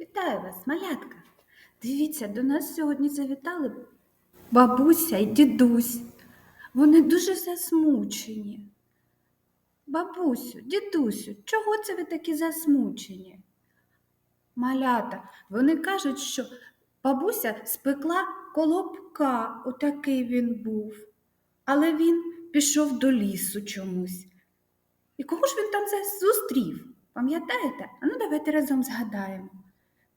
Вітаю вас, малятка. Дивіться, до нас сьогодні завітали бабуся і дідусь. Вони дуже засмучені. Бабусю, дідусю, чого це ви такі засмучені? Малята, вони кажуть, що бабуся спекла колобка, отакий він був, але він пішов до лісу чомусь. І кого ж він там зустрів? Пам'ятаєте? А ну давайте разом згадаємо.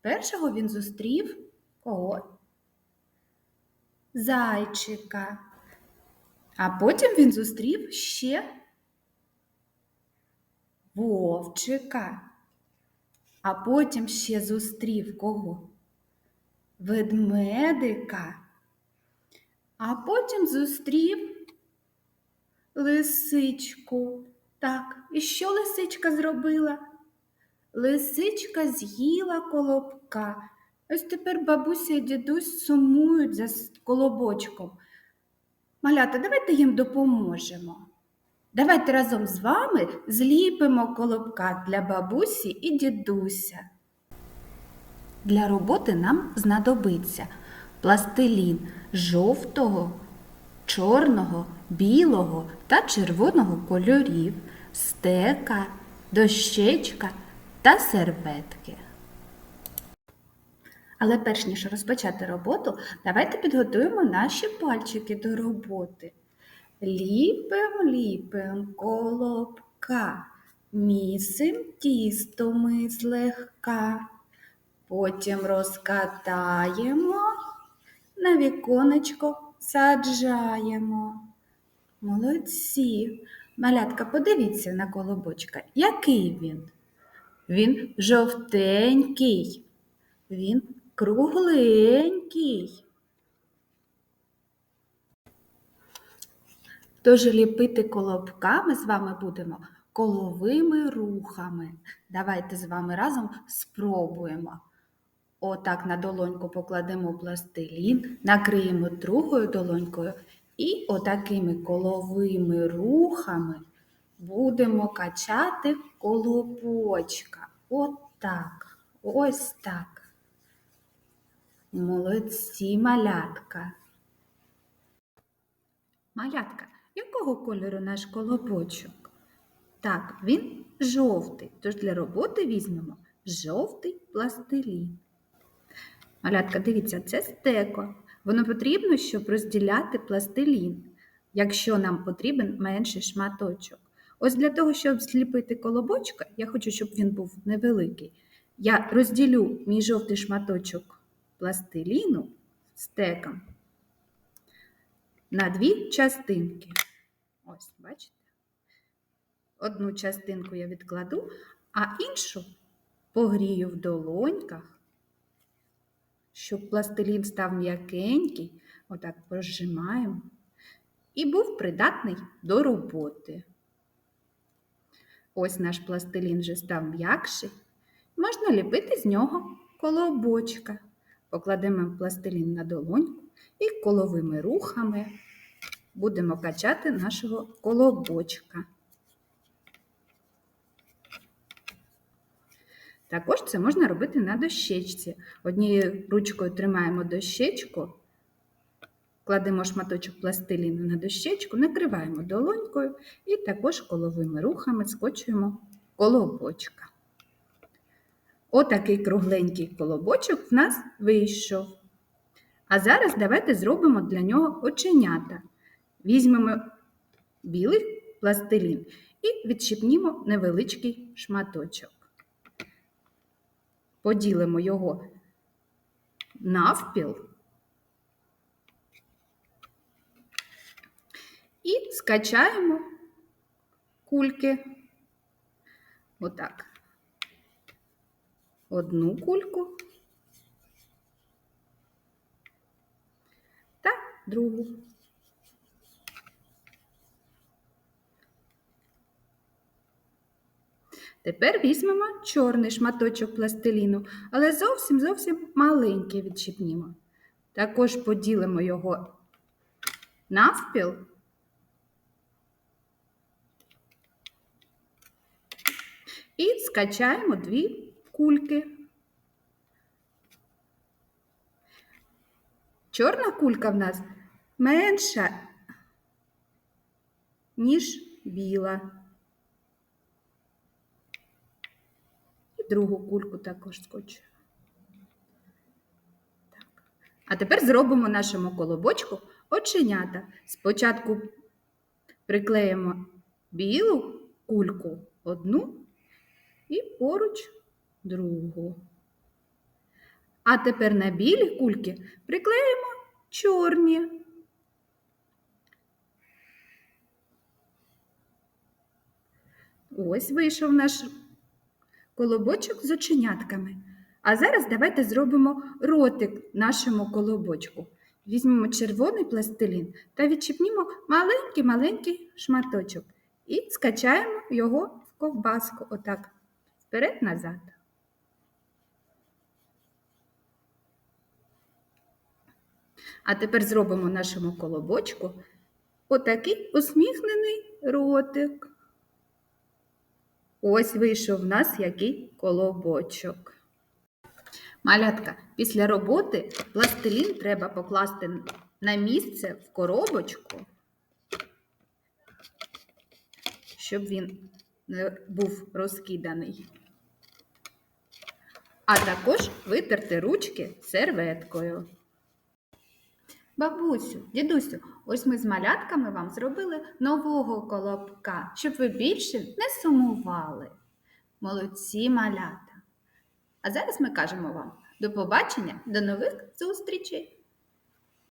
Першого він зустрів кого? Зайчика. А потім він зустрів ще вовчика. А потім ще зустрів кого? Ведмедика. А потім зустрів лисичку. Так, і що лисичка зробила? Лисичка з'їла колобка. Ось тепер бабуся і дідусь сумують за колобочком. Малята, давайте їм допоможемо. Давайте разом з вами зліпимо колобка для бабусі і дідуся. Для роботи нам знадобиться пластилін жовтого, чорного, білого та червоного кольорів, стека, дощечка та серветки. Але перш ніж розпочати роботу, давайте підготуємо наші пальчики до роботи. Ліпим, ліпим колобка, місим тісто ми злегка. Потім розкатаємо, на віконечко саджаємо. Молодці. Малятка, подивіться на колобочка. Який він? Він жовтенький, він кругленький. Тож ліпити колобка ми з вами будемо коловими рухами. Давайте з вами разом спробуємо. Отак на долоньку покладемо пластилін, накриємо другою долонькою і отакими коловими рухами будемо качати колобочка. Отак. Ось так. Молодці малятка. Малятка, якого кольору наш колобочок? Так, він жовтий, тож для роботи візьмемо жовтий пластилін. Малятка, дивіться, це стеко. Воно потрібно, щоб розділяти пластилін, якщо нам потрібен менший шматочок. Ось для того, щоб зліпити колобочка, я хочу, щоб він був невеликий. Я розділю мій жовтий шматочок пластиліну стеком на дві частинки. Ось, бачите? Одну частинку я відкладу, а іншу погрію в долоньках, щоб пластилін став м'якенький, отак прожимаємо, і був придатний до роботи. Ось наш пластилін вже став м'якший. Можна ліпити з нього колобочка. Покладемо пластилін на долоньку і коловими рухами будемо качати нашого колобочка. Також це можна робити на дощечці. Однією ручкою тримаємо дощечку, кладемо шматочок пластиліну на дощечку, накриваємо долонькою і також коловими рухами скочуємо колобочка. Отакий кругленький колобочок в нас вийшов. А зараз давайте зробимо для нього оченята. Візьмемо білий пластилін і відщипнімо невеличкий шматочок. Поділимо його навпіл і скачаємо кульки. Отак. Одну кульку та другу. Тепер візьмемо чорний шматочок пластиліну, але зовсім зовсім маленький відчіпнімо. Також поділимо його навпіл І скачаємо дві кульки. Чорна кулька в нас менша, ніж біла. І другу кульку також скочу. Так. А тепер зробимо нашому колобочку оченята. Спочатку приклеїмо білу кульку одну і поруч другу. А тепер на білі кульки приклеїмо чорні. Ось вийшов наш колобочок з оченятками. А зараз давайте зробимо ротик нашому колобочку. Візьмемо червоний пластилін та відчіпнімо маленький-маленький шматочок і скачаємо його в ковбаску. Отак, вперед-назад. А тепер зробимо нашому колобочку отакий усміхнений ротик. Ось вийшов в нас який колобочок. Малятка, після роботи пластилін треба покласти на місце в коробочку, щоб він не був розкиданий. А також витерти ручки серветкою. Бабусю, дідусю, ось ми з малятками вам зробили нового колобка, щоб ви більше не сумували. Молодці малята! А зараз ми кажемо вам до побачення, до нових зустрічей!